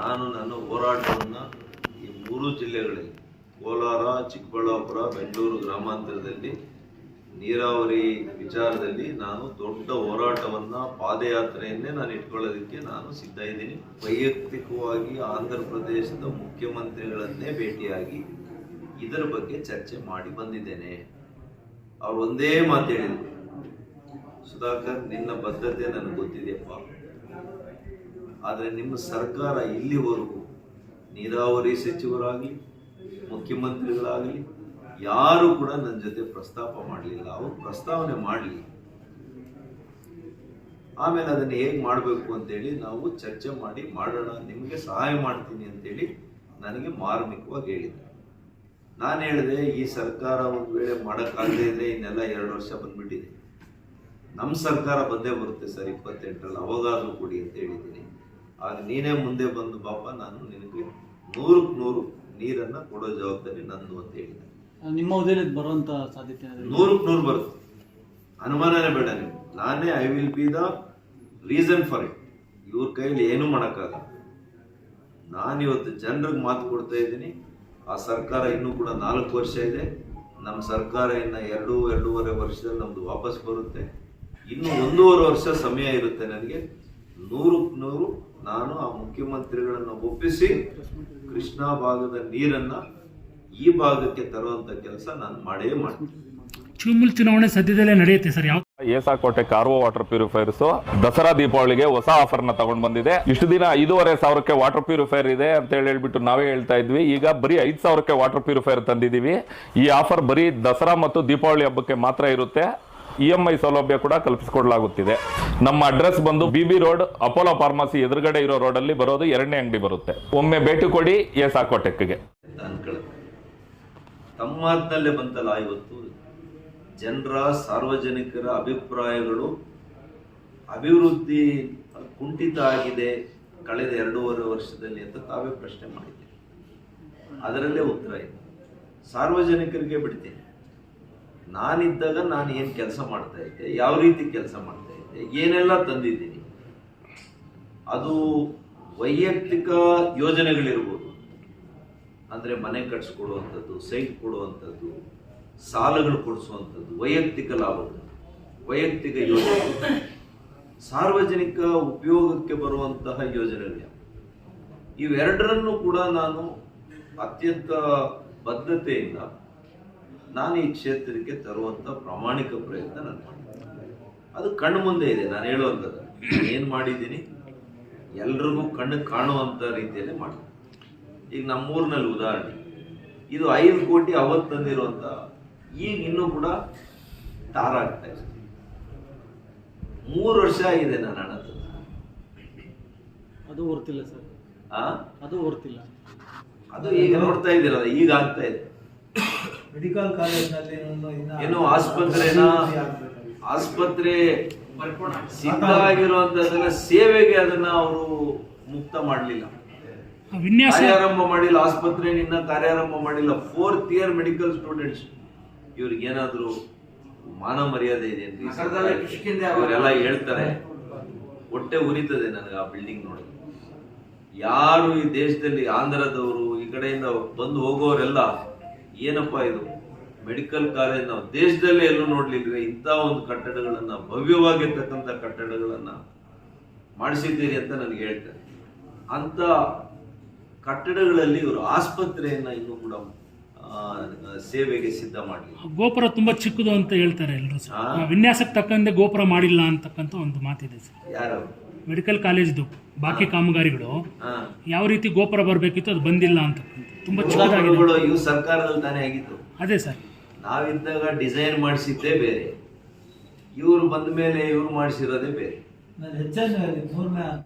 ನಾನು ನನ್ನ ಹೋರಾಟವನ್ನು ಈ ಮೂರು ಜಿಲ್ಲೆಗಳಲ್ಲಿ ಕೋಲಾರ, ಚಿಕ್ಕಬಳ್ಳಾಪುರ, ಬೆಂಗಳೂರು ಗ್ರಾಮಾಂತರದಲ್ಲಿ ನೀರಾವರಿ ವಿಚಾರದಲ್ಲಿ ನಾನು ದೊಡ್ಡ ಹೋರಾಟವನ್ನು ಪಾದಯಾತ್ರೆಯನ್ನೇ ನಾನು ಇಟ್ಕೊಳ್ಳೋದಕ್ಕೆ ನಾನು ಸಿದ್ಧ ಇದ್ದೀನಿ. ವೈಯಕ್ತಿಕವಾಗಿ ಆಂಧ್ರ ಪ್ರದೇಶದ ಮುಖ್ಯಮಂತ್ರಿಗಳನ್ನೇ ಭೇಟಿಯಾಗಿ ಇದರ ಬಗ್ಗೆ ಚರ್ಚೆ ಮಾಡಿ ಬಂದಿದ್ದೇನೆ. ಅವ್ರು ಒಂದೇ ಮಾತು ಹೇಳಿದ್ರು. ಸುಧಾಕರ್, ನಿನ್ನ ಬದ್ಧತೆ ನನಗೆ ಗೊತ್ತಿದೆಯಪ್ಪ ಆದರೆ ನಿಮ್ಮ ಸರ್ಕಾರ ಇಲ್ಲಿವರೆಗೂ ನೀರಾವರಿ ಸಚಿವರಾಗಲಿ, ಮುಖ್ಯಮಂತ್ರಿಗಳಾಗಲಿ, ಯಾರು ಕೂಡ ನನ್ನ ಜೊತೆ ಪ್ರಸ್ತಾಪ ಮಾಡಲಿಲ್ಲ. ಅವರು ಪ್ರಸ್ತಾವನೆ ಮಾಡಲಿ. ಆಮೇಲೆ ಅದನ್ನು ಹೇಗೆ ಮಾಡಬೇಕು ಅಂತೇಳಿ ನಾವು ಚರ್ಚೆ ಮಾಡಿ ಮಾಡೋಣ, ನಿಮಗೆ ಸಹಾಯ ಮಾಡ್ತೀನಿ ಅಂತೇಳಿ ನನಗೆ ಮಾರ್ಮಿಕವಾಗಿ ಹೇಳಿದ್ದೆ ನಾನು ಹೇಳಿದೆ, ಈ ಸರ್ಕಾರ ಒಂದು ವೇಳೆ ಮಾಡೋಕ್ಕಾಗದೇ ಇದ್ರೆ ಇನ್ನೆಲ್ಲ ಎರಡು ವರ್ಷ ಬಂದ್ಬಿಟ್ಟಿದೆ. ನಮ್ಮ ಸರ್ಕಾರ ಬಂದೇ ಬರುತ್ತೆ ಸರ್ ಇಪ್ಪತ್ತೆಂಟರಲ್ಲಿ, ಅವಾಗಾದರೂ ಕೊಡಿ ಅಂತ ಹೇಳಿದ್ದೀನಿ. ಆಗ ನೀನೇ ಮುಂದೆ ಬಂದು ಬಾಪ ನಾನು ನಿನಗೆ ನೂರಕ್ಕೆ ನೂರು ನೀರನ್ನ ಕೊಡೋ ಜವಾಬ್ದಾರಿ ನಂದು ಅಂತ ಹೇಳಿದೆ. ನಿಮ್ಮ ಉದಯ ಬರುವಂತ ಸಾಧ್ಯತೆ? ನೂರಕ್ಕೆ ನೂರು ಬರುತ್ತೆ. ಅನುಮಾನನೇ ಬೇಡ ನೀವು ನಾನೇ I will be the reason for it ಇವ್ರ ಕೈಯಲ್ಲಿ ಏನೂ ಮಾಡೋಕ್ಕಾಗಲ್ಲ. ನಾನಿವತ್ತು ಜನರಿಗೆ ಮಾತು ಕೊಡ್ತಾ ಇದ್ದೀನಿ. ಆ ಸರ್ಕಾರ ಇನ್ನೂ ಕೂಡ ನಾಲ್ಕು ವರ್ಷ ಇದೆ. ನಮ್ಮ ಸರ್ಕಾರ ಇನ್ನು ಎರಡು ಎರಡೂವರೆ ವರ್ಷದಲ್ಲಿ ನಮ್ದು ವಾಪಸ್ ಬರುತ್ತೆ. ಇನ್ನೂ ಒಂದೂವರೆ ವರ್ಷ ಸಮಯ ಇರುತ್ತೆ ನನಗೆ. ನೂರಕ್ಕೆ ನೂರು. ನಾನು ಆ ಮುಖ್ಯಮಂತ್ರಿಗಳನ್ನು ಒಪ್ಪಿಸಿ ಕೃಷ್ಣಾ ಭಾಗದ ನೀರನ್ನ ಈ ಭಾಗಕ್ಕೆ ತರುವಂತ ಕೆಲಸ ನಾನು ಮಾಡೇ ಮಾಡ್ತೀನಿ. ಚುಮುಲ್ ಚುನಾವಣೆ ಸದ್ಯದಲ್ಲೇ ನಡೆಯುತ್ತೆ ಸರ್ ಯಾವ ಏಸಾಕೋಟೆ ಕಾರ್ವೋ ವಾಟರ್ ಪ್ಯೂರಿಫೈರ್ಸ್ ದಸರಾ ದೀಪಾವಳಿಗೆ ಹೊಸ ಆಫರ್ನ ತಗೊಂಡ್ ಬಂದಿದೆ. ಇಷ್ಟು ದಿನ ಐದೂವರೆ ಸಾವಿರಕ್ಕೆ ವಾಟರ್ ಪ್ಯೂರಿಫೈರ್ ಇದೆ ಅಂತ ಹೇಳಿ ಹೇಳ್ಬಿಟ್ಟು ನಾವೇ ಹೇಳ್ತಾ ಇದ್ವಿ. ಈಗ ಬರೀ ಐದ್ ಸಾವಿರಕ್ಕೆ ವಾಟರ್ ಪ್ಯೂರಿಫೈರ್ ತಂದಿದೀವಿ ಈ ಆಫರ್ ಬರೀ ದಸರಾ ಮತ್ತು ದೀಪಾವಳಿ ಹಬ್ಬಕ್ಕೆ ಮಾತ್ರ ಇರುತ್ತೆ. ಇ ಎಂ ಐ ಸೌಲಭ್ಯ ಕೂಡ ಕಲ್ಪಿಸಿಕೊಡಲಾಗುತ್ತಿದೆ. ನಮ್ಮ ಅಡ್ರೆಸ್ ಬಂದು B B road, Apollo pharmacy ಎದುರುಗಡೆ ಇರೋ ರೋಡ್ ಅಲ್ಲಿ ಬರೋದು ಎರಡನೇ ಅಂಗಡಿ ಬರುತ್ತೆ. ಒಮ್ಮೆ ಭೇಟಿ ಕೊಡಿ ಎಸ್ ಆಕೋಟೆಕ್ಗೆ ಅನ್ಕೊಳ್ಳೋದು ತಮ್ಮ ಬಂತಲ್ಲ ಇವತ್ತು? ಜನರ ಸಾರ್ವಜನಿಕರ ಅಭಿಪ್ರಾಯಗಳು ಅಭಿವೃದ್ಧಿ ಕುಂಠಿತ ಆಗಿದೆ ಕಳೆದ ಎರಡೂವರೆ ವರ್ಷದಲ್ಲಿ ಅಂತ ತಾವೇ ಪ್ರಶ್ನೆ ಮಾಡಿದ್ದೀರಿ. ಅದರಲ್ಲೇ ಉತ್ತರ ಇದೆ. ಸಾರ್ವಜನಿಕರಿಗೆ ಬಿಡ್ತೀನಿ. ನಾನಿದ್ದಾಗ ನಾನು ಏನು ಕೆಲಸ ಮಾಡ್ತಾ ಇದ್ದೆ, ಯಾವ ರೀತಿ ಕೆಲಸ ಮಾಡ್ತಾ ಇದ್ದೆ, ಏನೆಲ್ಲ ತಂದಿದ್ದೀನಿ, ಅದು ವೈಯಕ್ತಿಕ ಯೋಜನೆಗಳಿರ್ಬೋದು. ಅಂದರೆ ಮನೆ ಕಟ್ಸ್ಕೊಡುವಂಥದ್ದು, ಸೈಟ್ ಕೊಡುವಂಥದ್ದು, ಸಾಲಗಳು ಕೊಡಿಸುವಂಥದ್ದು, ವೈಯಕ್ತಿಕ ಲಾಭಗಳು, ವೈಯಕ್ತಿಕ ಯೋಜನೆ ಸಾರ್ವಜನಿಕ ಉಪಯೋಗಕ್ಕೆ ಬರುವಂತಹ ಯೋಜನೆಗಳು. ಇವೆರಡರನ್ನು ಕೂಡ ನಾನು ಅತ್ಯಂತ ಬದ್ಧತೆಯಿಂದ ನಾನು ಈ ಕ್ಷೇತ್ರಕ್ಕೆ ತರುವಂಥ ಪ್ರಾಮಾಣಿಕ ಪ್ರಯತ್ನ ನಾನು ಮಾಡಿದ್ದೀನಿ ಅದು ಕಣ್ಣು ಮುಂದೆ ಇದೆ ನಾನು ಹೇಳುವಂಥದ್ದು. ಏನು ಮಾಡಿದ್ದೀನಿ? ಎಲ್ರಿಗೂ ಕಣ್ಣು ಕಾಣುವಂಥ ರೀತಿಯಲ್ಲಿ ಮಾಡ್ತೀನಿ. ಈಗ ನಮ್ಮೂರಿನಲ್ಲಿ ಉದಾಹರಣೆ ಇದು ಐದು ಕೋಟಿ ಅವತ್ತು ತಂದಿರುವಂಥ ಈಗ ಇನ್ನೂ ಕೂಡ ಟಾರ್ ಆಗ್ತಾ ಇದೆ. ಮೂರು ವರ್ಷ ಆಗಿದೆ ನಾನು ಹಣ ಅದು ಓರ್ತಿಲ್ಲ ಸರ್. ಆ? ಅದು ಓರ್ತಿಲ್ಲ ಅದು ಈಗ ನೋಡ್ತಾ ಇದ್ದೀರಲ್ಲ ಈಗ ಆಗ್ತಾ ಇದೆ. ಮೆಡಿಕಲ್ ಕಾಲೇಜ್ನಲ್ಲಿ ಏನು ಆಸ್ಪತ್ರೆನ ಆಸ್ಪತ್ರೆ ಸಿದ್ಧ ಆಗಿರುವಂತದನ್ನ ಸೇವೆಗೆ ಅದನ್ನ ಅವರು ಮುಕ್ತ ಮಾಡಲಿಲ್ಲ. ಕಾರ್ಯಾರಂಭ ಮಾಡಿಲ್ಲ ಆಸ್ಪತ್ರೆನಿಂದ ಕಾರ್ಯಾರಂಭ ಮಾಡಿಲ್ಲ. ಫೋರ್ತ್ ಇಯರ್ ಮೆಡಿಕಲ್ ಸ್ಟೂಡೆಂಟ್ಸ್ ಇವ್ರಿಗೆ ಏನಾದ್ರು ಮಾನ ಮರ್ಯಾದೆ ಇದೆ ಅವರೆಲ್ಲ ಹೇಳ್ತಾರೆ. ಹೊಟ್ಟೆ ಉರಿತದೆ ನನಗೆ ಆ ಬಿಲ್ಡಿಂಗ್ ನೋಡಿ. ಯಾರು ಈ ದೇಶದಲ್ಲಿ ಆಂಧ್ರದವರು ಈ ಕಡೆಯಿಂದ ಬಂದು ಹೋಗೋರೆಲ್ಲ ಏನಪ್ಪ ಇದು? ಮೆಡಿಕಲ್ ಕಾಲೇಜ್ ನಾವು ದೇಶದಲ್ಲೇ ಎಲ್ಲೂ ನೋಡ್ಲಿಲ್ಲ ಇಂಥ ಒಂದು ಕಟ್ಟಡಗಳನ್ನ ಭವ್ಯವಾಗಿರ್ತಕ್ಕಂಥ ಕಟ್ಟಡಗಳನ್ನ ಮಾಡಿಸಿದ್ದೀರಿ ಅಂತ ನನಗೆ ಹೇಳ್ತಾರೆ. ಅಂತ ಕಟ್ಟಡಗಳಲ್ಲಿ ಇವರು ಆಸ್ಪತ್ರೆಯನ್ನ ಇನ್ನೂ ಕೂಡ ಸೇವೆಗೆ ಸಿದ್ಧ ಮಾಡಿ ಗೋಪುರ ತುಂಬಾ ಚಿಕ್ಕದು ಅಂತ ಹೇಳ್ತಾರೆ ಎಲ್ಲರೂ ವಿನ್ಯಾಸಕ್ಕೆ ತಕ್ಕಂತೆ ಗೋಪುರ ಮಾಡಿಲ್ಲ ಅಂತಕ್ಕಂಥ ಒಂದು ಮಾತಿದೆ ಸರ್. ಯಾರು? ಮೆಡಿಕಲ್ ಕಾಲೇಜ್ದು ಬಾಕಿ ಕಾಮಗಾರಿಗಳು ಯಾವ ರೀತಿ ಗೋಪುರ ಬರಬೇಕಿತ್ತು ಅದು ಬಂದಿಲ್ಲ ಅಂತಕ್ಕಂಥ. ತುಂಬಾ ಚಿಕ್ಕದಾಗಿದೆ ಇವು ಸರ್ಕಾರದಲ್ಲಿ ತಾನೇ ಆಗಿತ್ತು ಅದೇ ಸರ್. ನಾವಿದ್ದಾಗ ಡಿಸೈನ್ ಮಾಡಿಸಿದ್ದೇ ಬೇರೆ. ಇವರು ಬಂದ ಮೇಲೆ ಇವರು ಮಾಡಿಸಿರೋದೇ ಬೇರೆ.